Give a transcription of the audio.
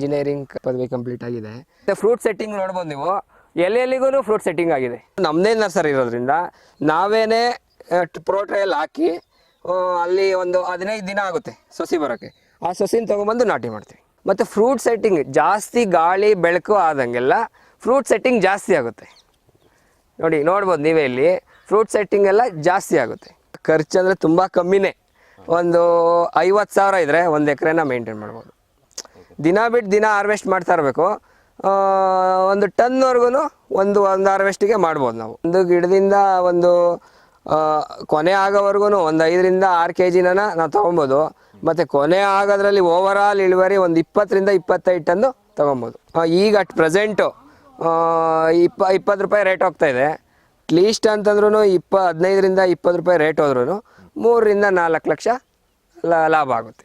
Engineering ಪದವಿ complete ಆಗಿದೆ. ಮತ್ತೆ ಫ್ರೂಟ್ ಸೆಟ್ಟಿಂಗ್ ನೋಡ್ಬೋದು ನೀವು. ಎಲ್ಲೆಲ್ಲಿಗೂ ಫ್ರೂಟ್ ಸೆಟ್ಟಿಂಗ್ ಆಗಿದೆ. ನಮ್ಮದೇ ನರ್ಸರಿ ಇರೋದ್ರಿಂದ ನಾವೇನೇ ಪ್ರೋ ಟ್ರಯಲ್ ಹಾಕಿ ಅಲ್ಲಿ ಒಂದು ಹದಿನೈದು ದಿನ ಆಗುತ್ತೆ ಸೊಸಿ ಬರೋಕ್ಕೆ. ಆ ಸೊಸಿನ ತೊಗೊಂಬಂದು ನಾಟಿ ಮಾಡ್ತೀವಿ. ಮತ್ತು ಫ್ರೂಟ್ ಸೆಟ್ಟಿಂಗ್ ಜಾಸ್ತಿ ಗಾಳಿ ಬೆಳಕು ಆದಂಗೆಲ್ಲ ಫ್ರೂಟ್ ಸೆಟ್ಟಿಂಗ್ ಜಾಸ್ತಿ ಆಗುತ್ತೆ. ನೋಡಿ ನೋಡ್ಬೋದು ನೀವೇ ಇಲ್ಲಿ. ಫ್ರೂಟ್ ಸೆಟ್ಟಿಂಗ್ ಎಲ್ಲ ಜಾಸ್ತಿ ಆಗುತ್ತೆ. ಖರ್ಚು ಅಂದರೆ ತುಂಬ ಕಮ್ಮಿನೇ. ಒಂದು ಐವತ್ತು ಸಾವಿರ ಇದ್ದರೆ ಒಂದು ಎಕರೆನ ಮೇಂಟೈನ್ ಮಾಡ್ಬೋದು. ದಿನ ಬಿಟ್ಟು ದಿನ ಹಾರ್ವೆಸ್ಟ್ ಮಾಡ್ತಾ ಇರಬೇಕು. ಒಂದು ಟನ್ವರೆಗೂ ಒಂದು ಒಂದು ಹಾರ್ವೆಸ್ಟಿಗೆ ಮಾಡ್ಬೋದು ನಾವು. ಒಂದು ಗಿಡದಿಂದ ಒಂದು ಕೊನೆ ಆಗೋವರೆಗೂ ಒಂದು ಐದರಿಂದ ಆರು ಕೆ ಜಿನ ನಾವು ತೊಗೊಬೋದು. ಮತ್ತು ಕೊನೆ ಆಗೋದ್ರಲ್ಲಿ ಓವರ್ ಇಳುವರಿ ಒಂದು ಇಪ್ಪತ್ತರಿಂದ ಇಪ್ಪತ್ತೈದು ಟನ್ನು ತೊಗೊಬೋದು. ಈಗ ಅಟ್ ಪ್ರೆಸೆಂಟು ಇಪ್ಪ, ಇಪ್ಪತ್ತು ರೂಪಾಯಿ ರೇಟ್ ಹೋಗ್ತಾ ಇದೆ. ಅಟ್ಲೀಸ್ಟ್ ಅಂತಂದ್ರೂ ಇಪ್ಪ, ಹದಿನೈದರಿಂದ ಇಪ್ಪತ್ತು ರೂಪಾಯಿ ರೇಟ್ ಹೋದ್ರೂ ಮೂರರಿಂದ ನಾಲ್ಕು ಲಕ್ಷ ಲಾಭ ಆಗುತ್ತೆ.